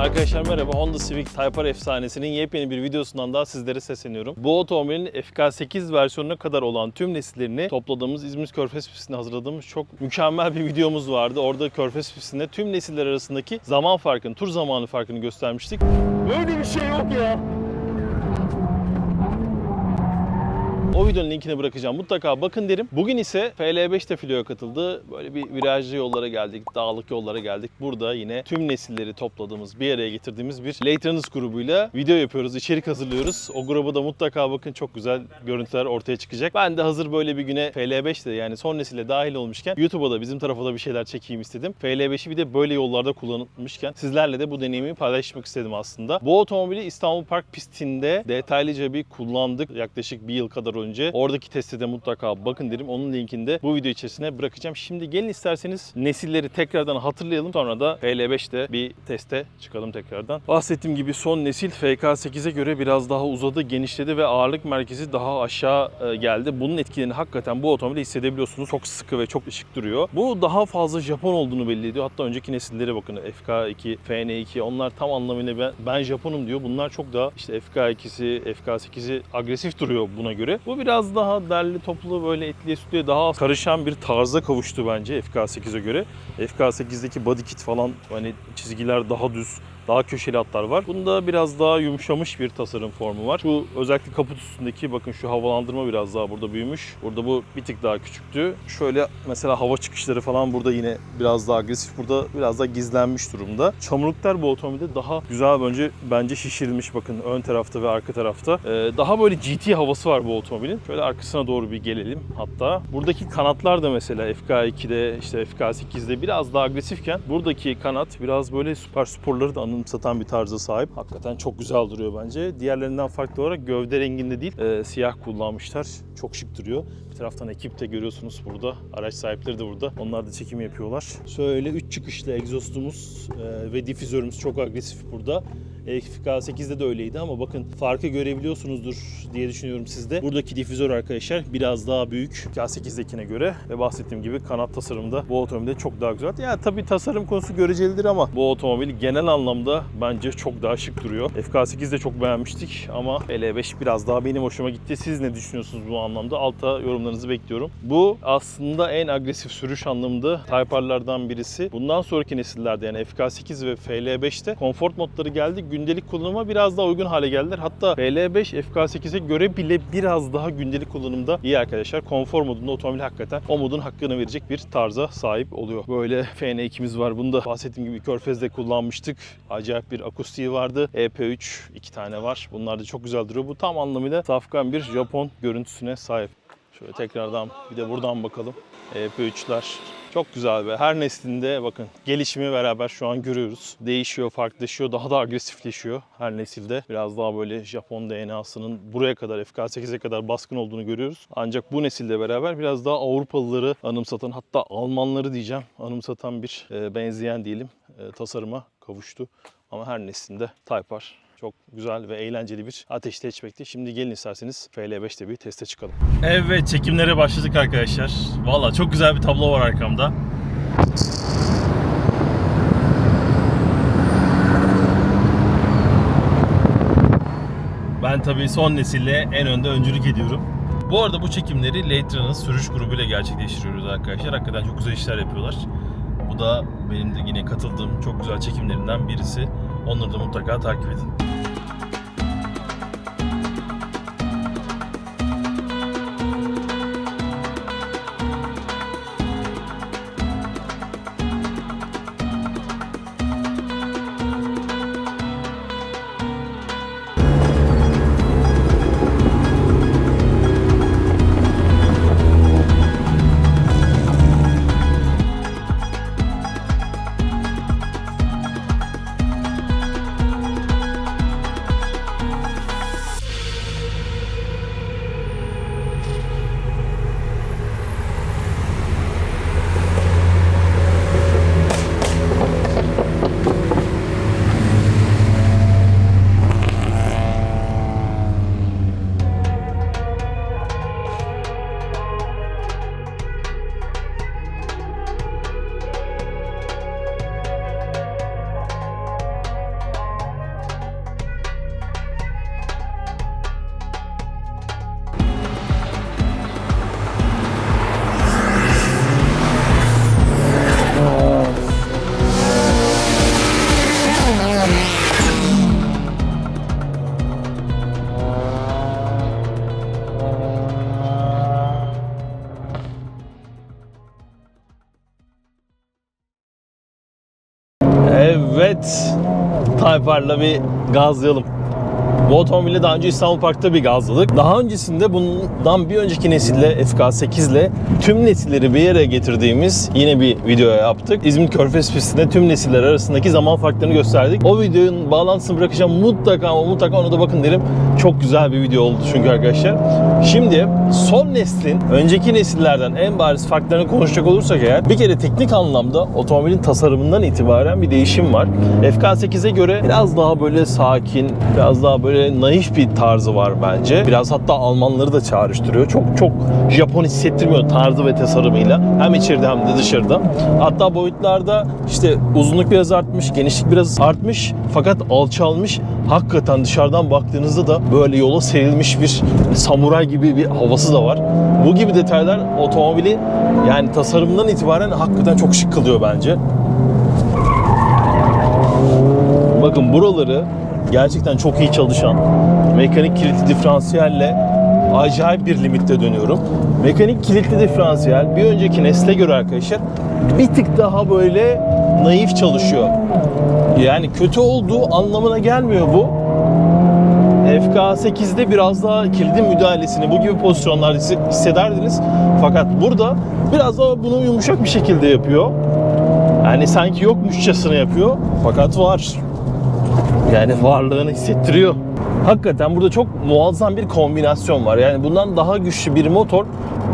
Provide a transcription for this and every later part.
Arkadaşlar merhaba Honda Civic Type R efsanesinin yepyeni bir videosundan daha sizlere sesleniyorum. Bu otomobilin FK8 versiyonuna kadar olan tüm nesillerini topladığımız İzmir Körfez pistinde hazırladığımız çok mükemmel bir videomuz vardı. Orada Körfez pistinde tüm nesiller arasındaki zaman farkını, tur zamanı farkını göstermiştik. Böyle bir şey yok ya. O videonun linkini bırakacağım. Mutlaka bakın derim. Bugün ise FL5 de filoya katıldı. Böyle bir virajlı yollara geldik, dağlık yollara geldik. Burada yine tüm nesilleri topladığımız, bir araya getirdiğimiz bir Latronus grubuyla video yapıyoruz, içerik hazırlıyoruz. O gruba da mutlaka bakın çok güzel görüntüler ortaya çıkacak. Ben de hazır böyle bir güne FL5 de yani son nesile dahil olmuşken YouTube'a da bizim tarafa da bir şeyler çekeyim istedim. FL5'i bir de böyle yollarda kullanılmışken sizlerle de bu deneyimi paylaşmak istedim aslında. Bu otomobili İstanbul Park pistinde detaylıca bir kullandık yaklaşık bir yıl kadar önce. Oradaki teste de mutlaka bakın derim. Onun linkini de bu video içerisine bırakacağım. Şimdi gelin isterseniz nesilleri tekrardan hatırlayalım. Sonra da FL5'te bir teste çıkalım tekrardan. Bahsettiğim gibi son nesil FK8'e göre biraz daha uzadı, genişledi ve ağırlık merkezi daha aşağı e, geldi. Bunun etkilerini hakikaten bu otomobilde hissedebiliyorsunuz. Çok sıkı ve çok ışık duruyor. Bu daha fazla Japon olduğunu belli ediyor. Hatta önceki nesillere bakın FK2, FN2 onlar tam anlamıyla ben, ben Japonum diyor. Bunlar çok daha işte FK2'si, FK8'i agresif duruyor buna göre. Bu biraz daha derli toplu böyle etliye sütlüye daha az karışan bir tarza kavuştu bence FK8'e göre. FK8'deki body kit falan hani çizgiler daha düz, daha köşeli hatlar var. Bunda biraz daha yumuşamış bir tasarım formu var. Bu özellikle kaput üstündeki bakın şu havalandırma biraz daha burada büyümüş. Burada bu bir tık daha küçüktü. Şöyle mesela hava çıkışları falan burada yine biraz daha agresif. Burada biraz daha gizlenmiş durumda. Çamurluklar bu otomobilde daha güzel bence bence şişirilmiş bakın ön tarafta ve arka tarafta. Ee, daha böyle GT havası var bu otomobilin. Şöyle arkasına doğru bir gelelim hatta. Buradaki kanatlar da mesela FK2'de işte FK8'de biraz daha agresifken buradaki kanat biraz böyle süper sporları da anımsatan bir tarza sahip. Hakikaten çok güzel duruyor bence. Diğerlerinden farklı olarak gövde renginde değil e, siyah kullanmışlar. Çok şık duruyor. Bir taraftan ekip de görüyorsunuz burada. Araç sahipleri de burada. Onlar da çekim yapıyorlar. Şöyle 3 çıkışlı egzostumuz e, ve difüzörümüz çok agresif burada. FK8'de de öyleydi ama bakın farkı görebiliyorsunuzdur diye düşünüyorum sizde. Buradaki difüzör arkadaşlar biraz daha büyük FK8'dekine göre ve bahsettiğim gibi kanat tasarımda bu otomobilde çok daha güzel. Ya tabii tasarım konusu görecelidir ama bu otomobil genel anlamda bence çok daha şık duruyor. FK8 de çok beğenmiştik ama L5 biraz daha benim hoşuma gitti. Siz ne düşünüyorsunuz bu anlamda? Alta yorumlarınızı bekliyorum. Bu aslında en agresif sürüş anlamında Type R'lardan birisi. Bundan sonraki nesillerde yani FK8 ve FL5'te konfor modları geldi. Gündelik kullanıma biraz daha uygun hale geldiler. Hatta FL5 FK8'e göre bile biraz daha gündelik kullanımda iyi arkadaşlar. Konfor modunda otomobil hakikaten o modun hakkını verecek bir tarza sahip oluyor. Böyle FN2'miz var. Bunu da bahsettiğim gibi Körfez'de kullanmıştık. Acayip bir akustiği vardı. EP3 iki tane var. Bunlar da çok güzel duruyor. Bu tam anlamıyla safkan bir Japon görüntüsüne sahip. Şöyle tekrardan bir de buradan bakalım. EP3'ler çok güzel ve her neslinde bakın gelişimi beraber şu an görüyoruz. Değişiyor, farklılaşıyor, daha da agresifleşiyor her nesilde. Biraz daha böyle Japon DNA'sının buraya kadar FK8'e kadar baskın olduğunu görüyoruz. Ancak bu nesilde beraber biraz daha Avrupalıları anımsatan hatta Almanları diyeceğim anımsatan bir e, benzeyen diyelim e, tasarıma kavuştu. Ama her neslinde Type R çok güzel ve eğlenceli bir hatchback'ti. Şimdi gelin isterseniz FL5'te bir teste çıkalım. Evet çekimlere başladık arkadaşlar. Valla çok güzel bir tablo var arkamda. Ben tabii son nesille en önde öncülük ediyorum. Bu arada bu çekimleri Latra'nın sürüş grubuyla gerçekleştiriyoruz arkadaşlar. Hakikaten çok güzel işler yapıyorlar. Bu da benim de yine katıldığım çok güzel çekimlerinden birisi. Onları da mutlaka takip edin. Evet. Type R'la bir gazlayalım. Bu otomobili daha önce İstanbul Park'ta bir gazladık. Daha öncesinde bundan bir önceki nesille FK8 ile tüm nesilleri bir yere getirdiğimiz yine bir video yaptık. İzmir Körfez pistinde tüm nesiller arasındaki zaman farklarını gösterdik. O videonun bağlantısını bırakacağım mutlaka ama mutlaka ona da bakın derim. Çok güzel bir video oldu çünkü arkadaşlar. Şimdi son neslin önceki nesillerden en bariz farklarını konuşacak olursak eğer bir kere teknik anlamda otomobilin tasarımından itibaren bir değişim var. FK8'e göre biraz daha böyle sakin, biraz daha böyle naif bir tarzı var bence. Biraz hatta Almanları da çağrıştırıyor. Çok çok Japon hissettirmiyor tarzı ve tasarımıyla. Hem içeride hem de dışarıda. Hatta boyutlarda işte uzunluk biraz artmış, genişlik biraz artmış fakat alçalmış. Hakikaten dışarıdan baktığınızda da böyle yola serilmiş bir samuray gibi bir havası da var. Bu gibi detaylar otomobili yani tasarımından itibaren hakikaten çok şık kılıyor bence. Bakın buraları gerçekten çok iyi çalışan mekanik kilitli diferansiyelle acayip bir limitte dönüyorum. Mekanik kilitli diferansiyel bir önceki nesle göre arkadaşlar bir tık daha böyle naif çalışıyor. Yani kötü olduğu anlamına gelmiyor bu. FK8'de biraz daha kilidin müdahalesini bu gibi pozisyonlarda hisse- hissederdiniz. Fakat burada biraz daha bunu yumuşak bir şekilde yapıyor. Yani sanki yokmuşçasına yapıyor. Fakat var. Yani varlığını hissettiriyor. Hakikaten burada çok muazzam bir kombinasyon var. Yani bundan daha güçlü bir motor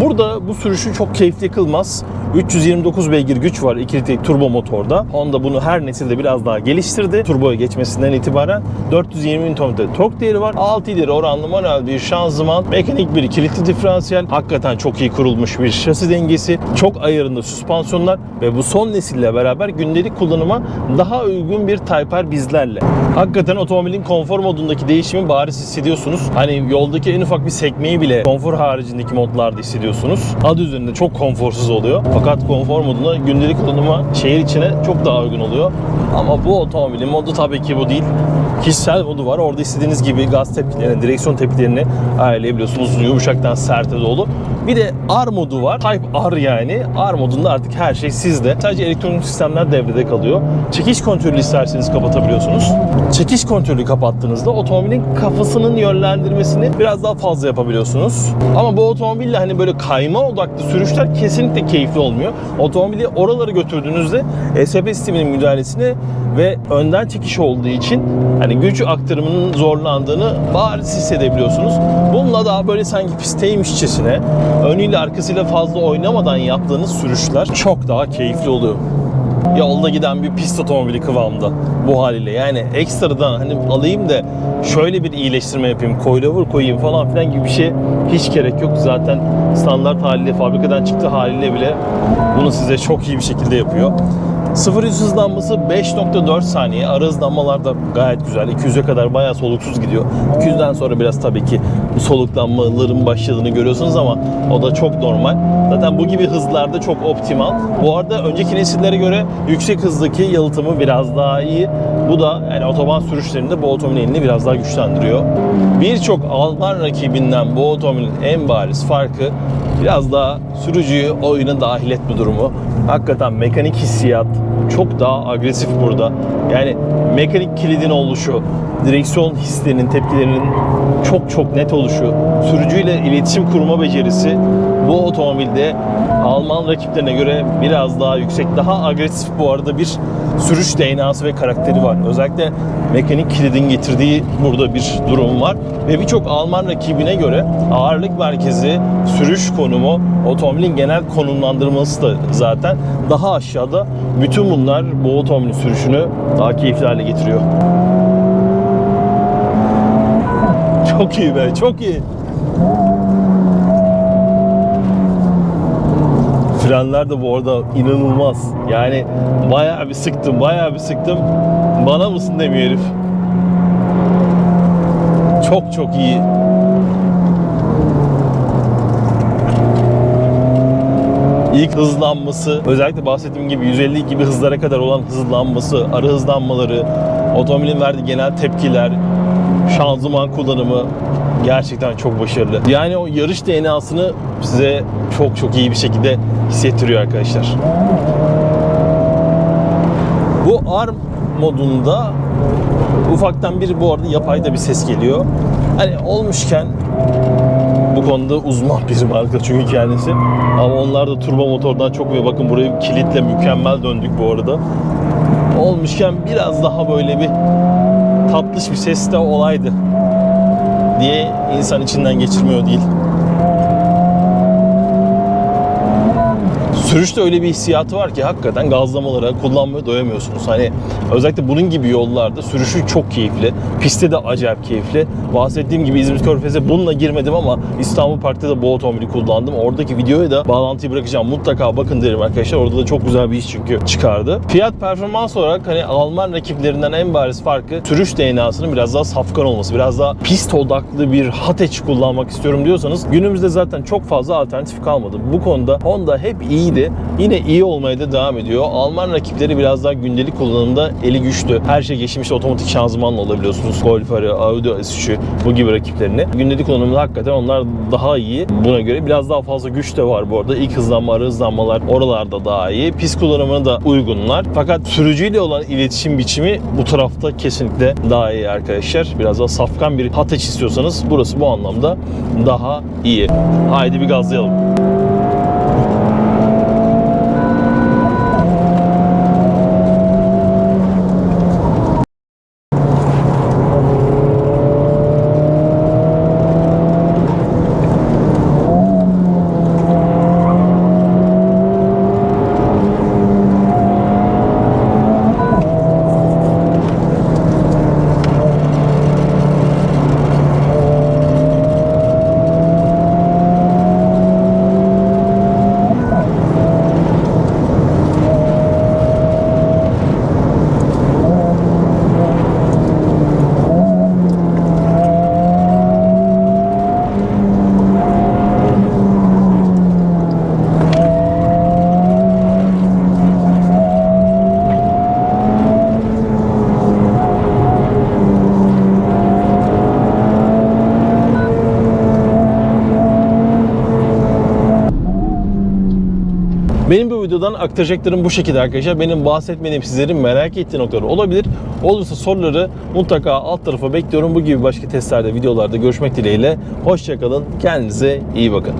burada bu sürüşü çok keyifli kılmaz. 329 beygir güç var 2 litrelik turbo motorda. Honda bunu her nesilde biraz daha geliştirdi. Turboya geçmesinden itibaren 420 Nm tork değeri var. 6 ileri oranlı manuel bir şanzıman, mekanik bir kilitli diferansiyel, hakikaten çok iyi kurulmuş bir şasi dengesi, çok ayarında süspansiyonlar ve bu son nesille beraber gündelik kullanıma daha uygun bir Type R bizlerle. Hakikaten otomobilin konfor modundaki değişimi bariz hissediyorsunuz. Hani yoldaki en ufak bir sekmeyi bile konfor haricindeki modlarda hissediyorsunuz. Adı üzerinde çok konforsuz oluyor. Fakat konfor modunda gündelik kullanıma şehir içine çok daha uygun oluyor. Ama bu otomobilin modu tabii ki bu değil. Kişisel modu var. Orada istediğiniz gibi gaz tepkilerini, direksiyon tepkilerini ayarlayabiliyorsunuz. Yumuşaktan serte doğru. Bir de R modu var. Type R yani. R modunda artık her şey sizde. Sadece elektronik sistemler devrede kalıyor. Çekiş kontrolü isterseniz kapatabiliyorsunuz. Çekiş kontrolü kapattığınızda otomobilin kafasının yönlendirmesini biraz daha fazla yapabiliyorsunuz. Ama bu otomobille hani böyle kayma odaklı sürüşler kesinlikle keyifli olmuyor. Otomobili oralara götürdüğünüzde ESP sisteminin müdahalesini ve önden çekiş olduğu için hani güç aktarımının zorlandığını bariz hissedebiliyorsunuz. Bununla daha böyle sanki pistteymişçesine önüyle arkasıyla fazla oynamadan yaptığınız sürüşler çok daha keyifli oluyor yolda giden bir pist otomobili kıvamında bu haliyle. Yani ekstradan hani alayım da şöyle bir iyileştirme yapayım, coilover koyayım falan filan gibi bir şey hiç gerek yok. Zaten standart haliyle fabrikadan çıktı haliyle bile bunu size çok iyi bir şekilde yapıyor. 0 100 hızlanması 5.4 saniye. Ara hızlanmalar da gayet güzel. 200'e kadar bayağı soluksuz gidiyor. 200'den sonra biraz tabii ki soluklanmaların başladığını görüyorsunuz ama o da çok normal. Zaten bu gibi hızlarda çok optimal. Bu arada önceki nesillere göre yüksek hızdaki yalıtımı biraz daha iyi. Bu da yani otoban sürüşlerinde bu otomobilin elini biraz daha güçlendiriyor. Birçok Alman rakibinden bu otomobilin en bariz farkı biraz daha sürücüyü oyuna dahil etme durumu. Hakikaten mekanik hissiyat çok daha agresif burada. Yani mekanik kilidin oluşu, direksiyon hislerinin, tepkilerinin çok çok net oluşu, sürücüyle iletişim kurma becerisi bu otomobilde Alman rakiplerine göre biraz daha yüksek, daha agresif bu arada bir sürüş DNA'sı ve karakteri var. Özellikle mekanik kilidin getirdiği burada bir durum var. Ve birçok Alman rakibine göre ağırlık merkezi, sürüş konumu, otomobilin genel konumlandırması da zaten daha aşağıda. Bütün bunlar bu otomobilin sürüşünü daha keyifli hale getiriyor. Çok iyi be, çok iyi. Frenler de bu arada inanılmaz. Yani bayağı bir sıktım, bayağı bir sıktım. Bana mısın demiyor herif. Çok çok iyi. İlk hızlanması, özellikle bahsettiğim gibi 150 gibi hızlara kadar olan hızlanması, ara hızlanmaları, otomobilin verdiği genel tepkiler, şanzıman kullanımı gerçekten çok başarılı. Yani o yarış DNA'sını size çok çok iyi bir şekilde hissettiriyor arkadaşlar. Bu ARM modunda ufaktan bir bu arada yapay da bir ses geliyor. Hani olmuşken bu konuda uzman bir marka çünkü kendisi. Ama onlar da turbo motordan çok iyi. Bakın burayı kilitle mükemmel döndük bu arada. Olmuşken biraz daha böyle bir tatlış bir ses de olaydı diye insan içinden geçirmiyor değil. Sürüşte öyle bir hissiyatı var ki hakikaten gazlamalara, kullanmaya doyamıyorsunuz. Hani özellikle bunun gibi yollarda sürüşü çok keyifli. Pistte de acayip keyifli. Bahsettiğim gibi İzmir Körfez'e bununla girmedim ama İstanbul Park'ta da bu otomobili kullandım. Oradaki videoya da bağlantıyı bırakacağım. Mutlaka bakın derim arkadaşlar. Orada da çok güzel bir iş çünkü çıkardı. Fiyat performans olarak hani Alman rakiplerinden en bariz farkı sürüş DNA'sının biraz daha safkan olması. Biraz daha pist odaklı bir hatch kullanmak istiyorum diyorsanız günümüzde zaten çok fazla alternatif kalmadı. Bu konuda Honda hep iyiydi. Yine iyi olmaya da devam ediyor. Alman rakipleri biraz daha gündelik kullanımda eli güçlü. Her şey geçmiş otomatik şanzımanla olabiliyorsunuz. Golf Audi S3'ü bu gibi rakiplerini. Gündelik kullanımda hakikaten onlar daha iyi. Buna göre biraz daha fazla güç de var bu arada. İlk hızlanma, ara hızlanmalar oralarda daha iyi. Pist kullanımına da uygunlar. Fakat sürücüyle olan iletişim biçimi bu tarafta kesinlikle daha iyi arkadaşlar. Biraz daha safkan bir hatch istiyorsanız burası bu anlamda daha iyi. Haydi bir gazlayalım. Benim bu videodan aktaracaklarım bu şekilde arkadaşlar. Benim bahsetmediğim sizlerin merak ettiği noktalar olabilir. Olursa soruları mutlaka alt tarafa bekliyorum. Bu gibi başka testlerde, videolarda görüşmek dileğiyle. Hoşçakalın. Kendinize iyi bakın.